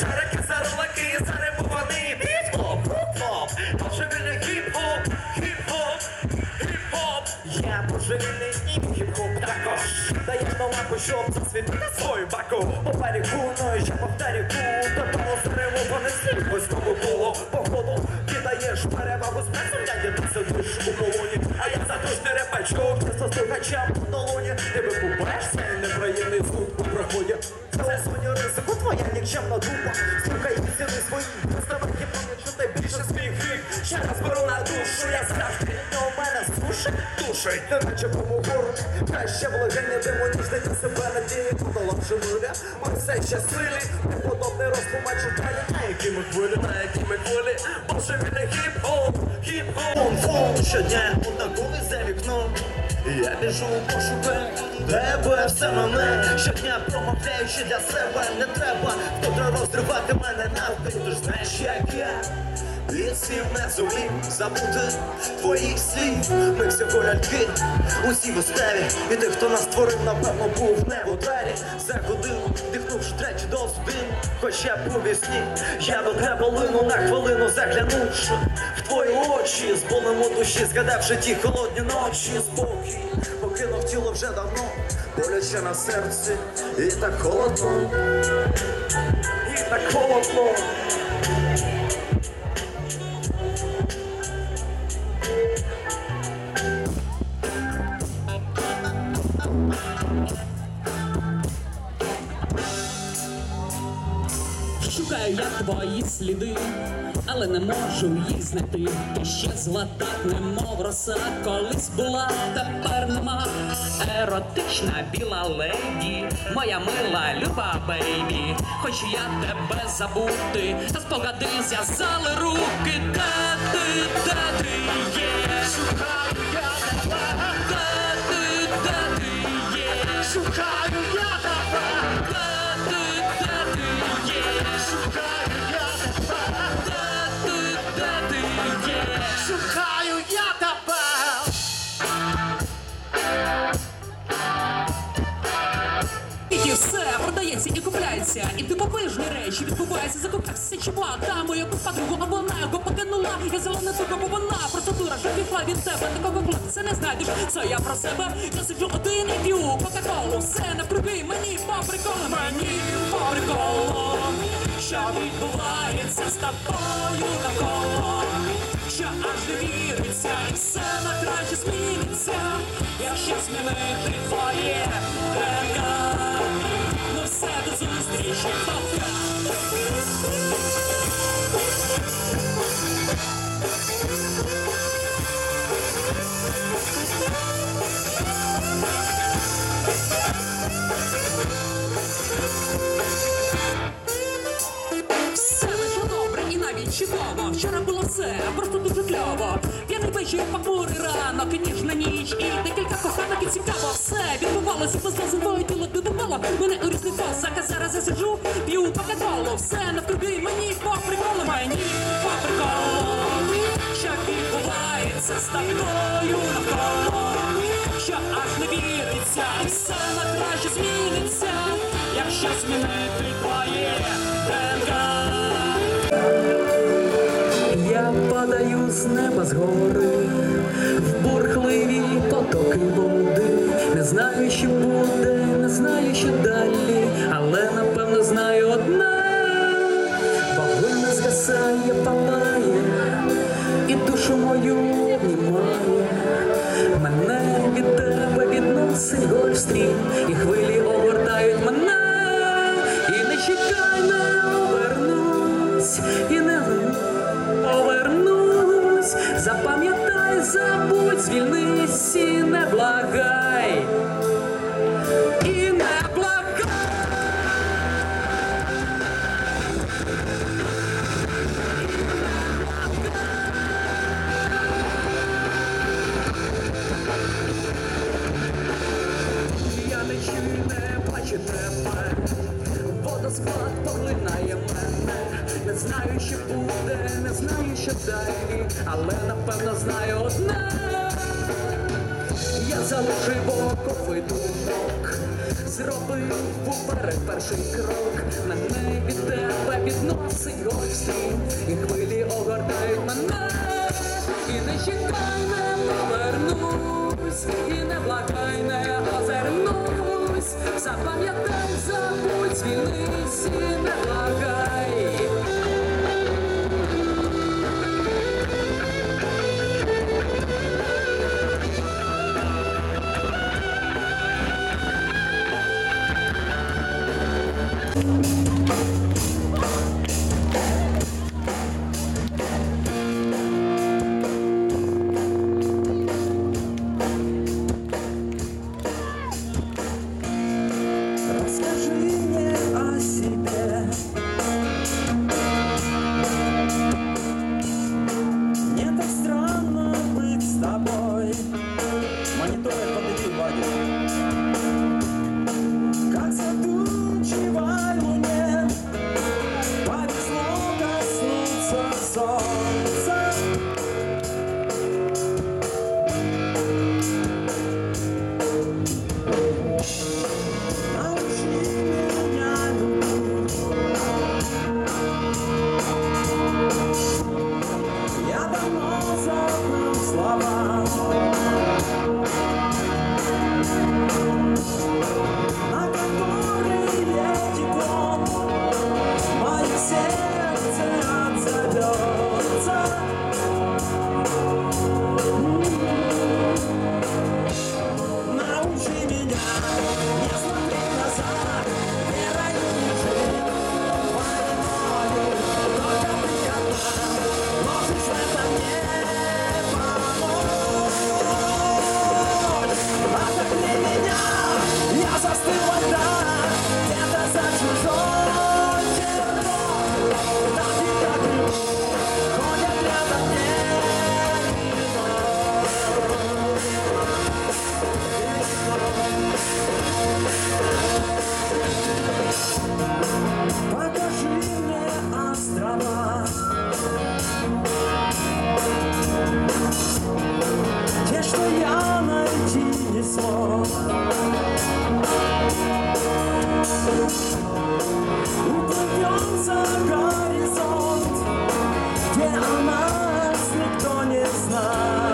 Шарики, заролаки, заремовані Біт-хоп, хуп-хоп Божевільний хіп-хоп, хіп-хоп, хіп-хоп. Я божевільний і хіп-хоп також Даєш на лапу, щоб засвітити свою баку. Попереку, ну і ще повторяку Додому заремованих слів Ось тому було походу Віддаєш перевагу спецу Я ти сидиш у колоні Слухай пісні свої Представки пам'ять, що ти більше свій гріх Ще раз беру на душу Я завжди у мене сушить Душить Не наче помогору Краще вложення демонічне для себе надії Подолавши миля Ми все ще силі Неподобний розтлумачу далі На які ми хвилі, на які ми хвилі Божевільний хіп-хоп, хіп-хоп. Щодня однаковий за вікном я біжу у пошуках тебе все мене Щодня промовляючи для себе не треба. Вкотре розривати мене навпіл Ти ж знаєш як я. Від слів не зумів забути твоїх слів. Ми всього ляльки, усі в уставі І тих, хто нас створив, напевно, був не в ударі За годину, дихнувши третю дозу диму Хоча у вісні, я до тебе лину на хвилину заглянувши в твої очі. З болем у душі, згадавши ті холодні ночі. Спокій покинув тіло вже давно Боляче на серці, і так холодно І так холодно Я твої сліди, але не можу їх знайти. Ти ще так, немов роса, колись була, тепер нема. Еротична біла леді, моя мила люба бейбі. Хочу я тебе забути, та спогади зв'язали руки, де ти, де ти дивовижні речі відбуваються, закупався чувак, та моя подругу, а вона його покинула. Я взяла не бо вона просто дура, пішла від тебе, такого хлопця не знайдеш. Це я про себе, я сиджу один і п'ю кока-колу, все навкруги, мені по приколу, мені по приколу. Що відбувається з тобою навколо? Що аж не віриться, і все на краще зміниться. Якщо змінити твоє ДНК, Shut. чудово. Вчора було все просто дуже кльово. П'яний вечір, похмурий ранок, і ніжна ніч, і декілька коханок, і цікаво все відбувалося без твоє тіло додавало. Мене у різних посах, а зараз я сиджу, п'ю кока-колу. Все навкруги мені по приколу, мені по. Що відбувається з тобою навколо? Що аж не віриться, все на краще зміниться, якщо змінити з гори в бурхливі потоки води. Не знаю, що буде, не знаю, що далі, але напевно знаю одне. Вогонь не згасає, палає, і душу мою обнімає. Мене від тебе відносить гольфстрім, і хвилі огортають мене. І не чекай, не Запам'ятай, забудь, звільнись і не благай. буде, не знаю, що далі, але напевно знаю одне. Я залишив боковий думок, зробив поперед перший крок. Мене від тебе відносить осінь. song. нас никто не знает.